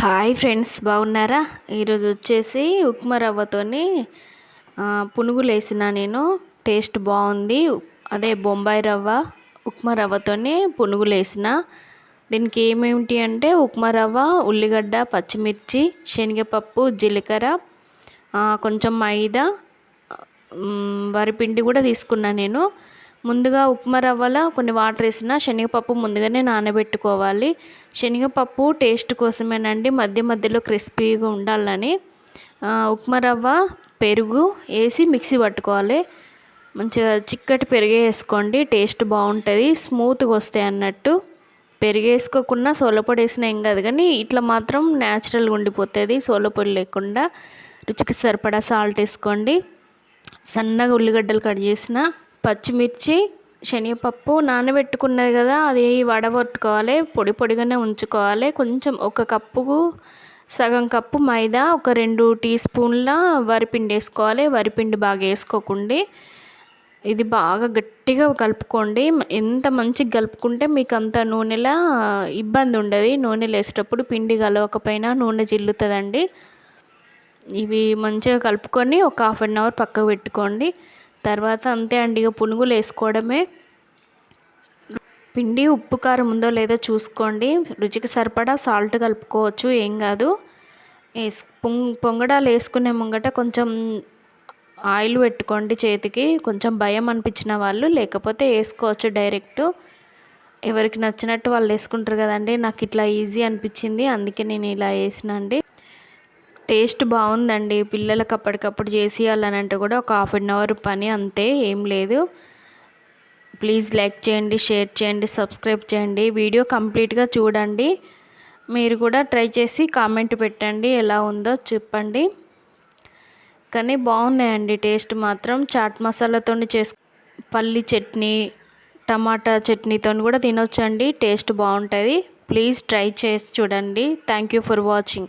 Hi friends బాగున్నారా? ఈరోజు వచ్చేసి ఉప్మా రవ్వతోని పునుగులు వేసిన నేను. టేస్ట్ బాగుంది. అదే బొంబాయి రవ్వ ఉప్మా రవ్వతోని పునుగులు వేసిన దీనికి ఏమేమిటి అంటే ఉప్మా రవ్వ ఉల్లిగడ్డ పచ్చిమిర్చి శనగపప్పు జీలకర్ర కొంచెం మైదా వరిపిండి కూడా తీసుకున్నా నేను. ముందుగా ఉప్మా రవ్వలో కొన్ని వాటర్ వేసిన శనగపప్పు ముందుగానే నానబెట్టుకోవాలి. శనగపప్పు టేస్ట్ కోసమేనండి. మధ్య మధ్యలో క్రిస్పీగా ఉండాలని. ఉప్మా రవ్వ పెరుగు వేసి మిక్సీ పట్టుకోవాలి. మంచిగా చిక్కటి పెరుగు వేసుకోండి. టేస్ట్ బాగుంటుంది. స్మూత్గా వస్తాయి అన్నట్టు. పెరిగేసుకోకుండా సోలపొడి వేసినా ఏం కాదు కానీ ఇట్లా మాత్రం న్యాచురల్గా ఉండిపోతుంది. సోలపొడి లేకుండా రుచికి సరిపడా సాల్ట్ వేసుకోండి. సన్నగా ఉల్లిగడ్డలు కట్ చేసిన పచ్చిమిర్చి శనగపప్పు నానబెట్టుకున్నది కదా అది వడగొట్టుకోవాలి పొడి పొడిగానే ఉంచుకోవాలి. కొంచెం ఒక కప్పుకు సగం కప్పు మైదా ఒక రెండు టీ స్పూన్ల వరిపిండి వేసుకోవాలి. వరిపిండి బాగా వేసుకోకండి. ఇది బాగా గట్టిగా కలుపుకోండి. ఎంత మంచిగా కలుపుకుంటే మీకు అంత నూనెలా ఇబ్బంది ఉండదు. నూనెలు వేసేటప్పుడు పిండి కలవకపోయినా నూనె జిల్లుతుందండి ఇవి మంచిగా కలుపుకొని ఒక హాఫ్ అన్ అవర్ పక్కకు పెట్టుకోండి. తర్వాత అంతే అండి ఇక పునుగులు వేసుకోవడమే. పిండి ఉప్పు కారం ఉందో లేదో చూసుకోండి. రుచికి సరిపడా సాల్ట్ కలుపుకోవచ్చు ఏం కాదు. వేస్ పొంగడాలు వేసుకునే ముంగట కొంచెం ఆయిల్ పెట్టుకోండి చేతికి. కొంచెం భయం అనిపించిన వాళ్ళు లేకపోతే వేసుకోవచ్చు డైరెక్ట్. ఎవరికి నచ్చినట్టు వాళ్ళు వేసుకుంటారు కదండి నాకు ఇట్లా ఈజీ అనిపించింది అందుకే నేను ఇలా వేసిన అండి టేస్ట్ బాగుందండి. పిల్లలకు అప్పటికప్పుడు చేసి అంటే కూడా ఒక హాఫ్ అన్ అవర్ పని అంతే ఏం లేదు. ప్లీజ్ లైక్ చేయండి షేర్ చేయండి సబ్స్క్రైబ్ చేయండి. వీడియో కంప్లీట్గా చూడండి. మీరు కూడా ట్రై చేసి కామెంట్ పెట్టండి ఎలా ఉందో చెప్పండి. కానీ బాగున్నాయండి టేస్ట్ మాత్రం. చాట్ మసాలాతో చేసు పల్లి చట్నీ టమాటా చట్నీతో కూడా తినొచ్చండి. టేస్ట్ బాగుంటుంది. ప్లీజ్ ట్రై చేసి చూడండి. Thank you for watching.